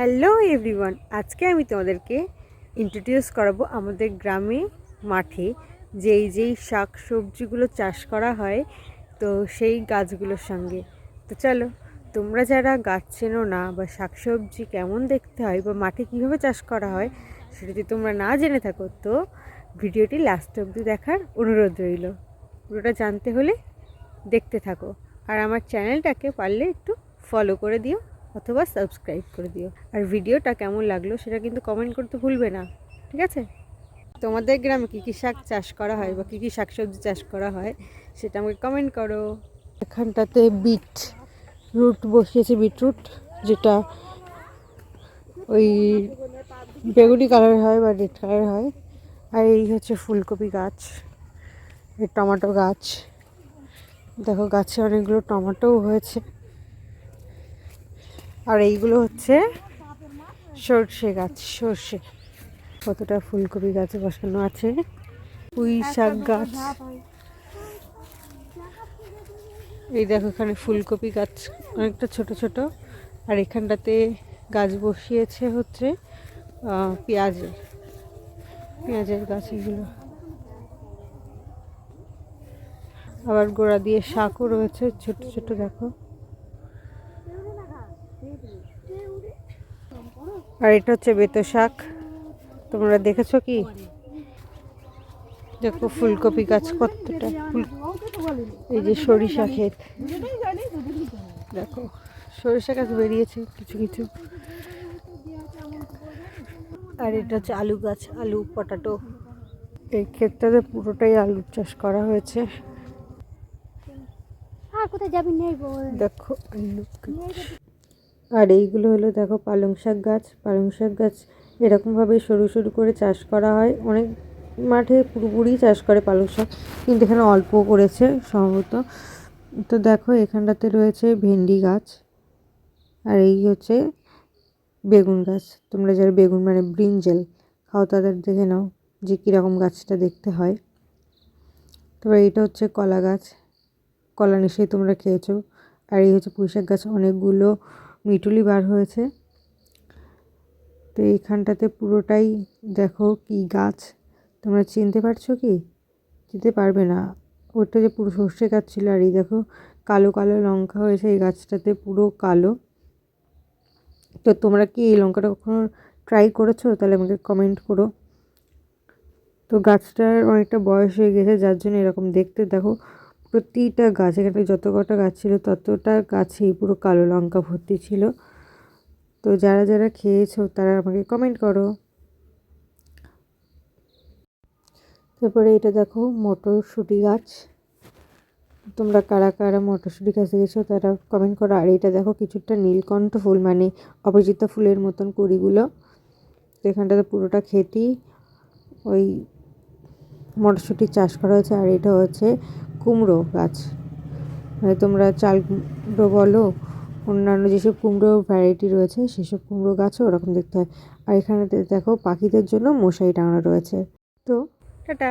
Hello everyone, আজকে আমি তোমাদেরকে ইন্ট্রোডিউস করাবো আমাদের গ্রামে মাঠে যেই যেই শাক সবজিগুলো চাষ করা হয়, তো সেই গাছগুলোর সঙ্গে। তো চলো, তোমরা যারা গাছ চেনো না বা শাক সবজি কেমন দেখতে হয় বা মাঠে কীভাবে চাষ করা হয়, সেটা যদি তোমরা না জেনে থাকো, তো ভিডিওটি লাস্ট অবধি দেখার অনুরোধ রইল। পুরোটা জানতে হলে দেখতে থাকো। আর আমার চ্যানেলটাকে পারলে একটু ফলো করে দিও। অথবা সাবস্ক্রাইব করে দিও। আর ভিডিওটা কেমন লাগল সেটা কিন্তু কমেন্ট করতে ভুলবে না, ঠিক আছে? তোমাদের গ্রামে কী কী শাক চাষ করা হয় বা কী কী শাকসবজি চাষ করা হয় সেটা আমাকে কমেন্ট করো। এখানটাতে বিট রুট বসিয়েছে বিটরুট যেটা ওই বেগুনি কালার হয় বা রেড কালার হয়। আর এই হচ্ছে ফুলকপি গাছ, এই টমেটো গাছ। দেখো গাছে অনেকগুলো টমেটোও হয়েছে। আর এইগুলো হচ্ছে সর্ষে গাছ সর্ষে। কতটা ফুলকপি গাছে বসানো আছে। পুঁই শাক গাছ। এই দেখো এখানে ফুলকপি গাছ অনেকটা ছোট ছোট। আর এখানটাতে গাছ বসিয়েছে হচ্ছে আহ, পেঁয়াজের। পেঁয়াজের গাছ এগুলো। আবার গোড়া দিয়ে শাকও রয়েছে ছোট ছোট দেখো। আর এটা হচ্ছে বেতো শাক। তোমরা দেখেছ কি? দেখো ফুলকপি গাছ কতটা। ফুল এই যে সরিষা ক্ষেত। দেখো সরিষা গাছ বেরিয়েছে কিছু কিছু। আর এটা হচ্ছে আলু গাছ আলু পটাটো। এই ক্ষেতটাতে পুরোটাই আলুর চাষ করা হয়েছে। আর কোথায় যাবি দেখো আলু গাছ। আর এইগুলো হলো দেখো পালং শাক গাছ। পালং শাক গাছ এরকমভাবে সরু সরু করে চাষ করা হয়। অনেক মাঠে পুরোপুরি চাষ করে পালং শাক, কিন্তু এখানে অল্প করেছে সম্ভবত। তো দেখো এখানটাতে রয়েছে ভেন্ডি গাছ আর এই হচ্ছে বেগুন গাছ। তোমরা যারা বেগুন মানে ব্রিঞ্জেল খাও তাদের দেখে নাও যে কীরকম গাছটা দেখতে হয়। তারপর এইটা হচ্ছে কলা গাছ, কলা নিশ্চয়ই তোমরা খেয়েছো। আর এই হচ্ছে পুঁইশাক গাছ, অনেকগুলো মিটুলি বার হয়েছে। তো এইখানটাতে পুরোটাই দেখো কি গাছ। তোমরা চিনতে পারছ কি? চিনতে পারবে না। ওটা যে পুরো সর্ষে গাছ ছিল আর এই দেখো কালো কালো লঙ্কা হয়েছে এই গাছটাতে পুরো কালো। তো তোমরা কি এই লঙ্কাটা কখনো ট্রাই করেছ? তাহলে আমাকে কমেন্ট করো। তো গাছটার অনেকটা বয়স হয়ে গেছে, যার জন্য এরকম দেখতে। দেখো প্রতিটা গাছ এখানে যত কটা গাছ ছিল ততটা গাছেই পুরো কালো লঙ্কা ভর্তি ছিল। তো যারা যারা খেয়েছো তারা আমাকে কমেন্ট করো। তারপরে এটা দেখো, মটরশুঁটি গাছ। তোমরা কারা কারা মটরশুঁটি গাছ দেখেছ তারা কমেন্ট করো। আর এটা দেখো, কিছুটা নীলকণ্ঠ ফুল মানে অপরাজিতা ফুলের মতন কুড়িগুলো। তো এখানটাতে পুরোটা খেতি ওই মটরশুঁটি চাষ করা হয়েছে। আর এটা হচ্ছে কুমড়ো গাছ। মানে তোমরা চাল কুমড়ো বলো, অন্যান্য যেসব কুমড়ো ভ্যারাইটি রয়েছে, সেসব কুমড়ো গাছও ওরকম দেখতে হয়। আর এখানে দেখো, পাখিদের জন্য মশারি টাঙানো রয়েছে। তো টাটা।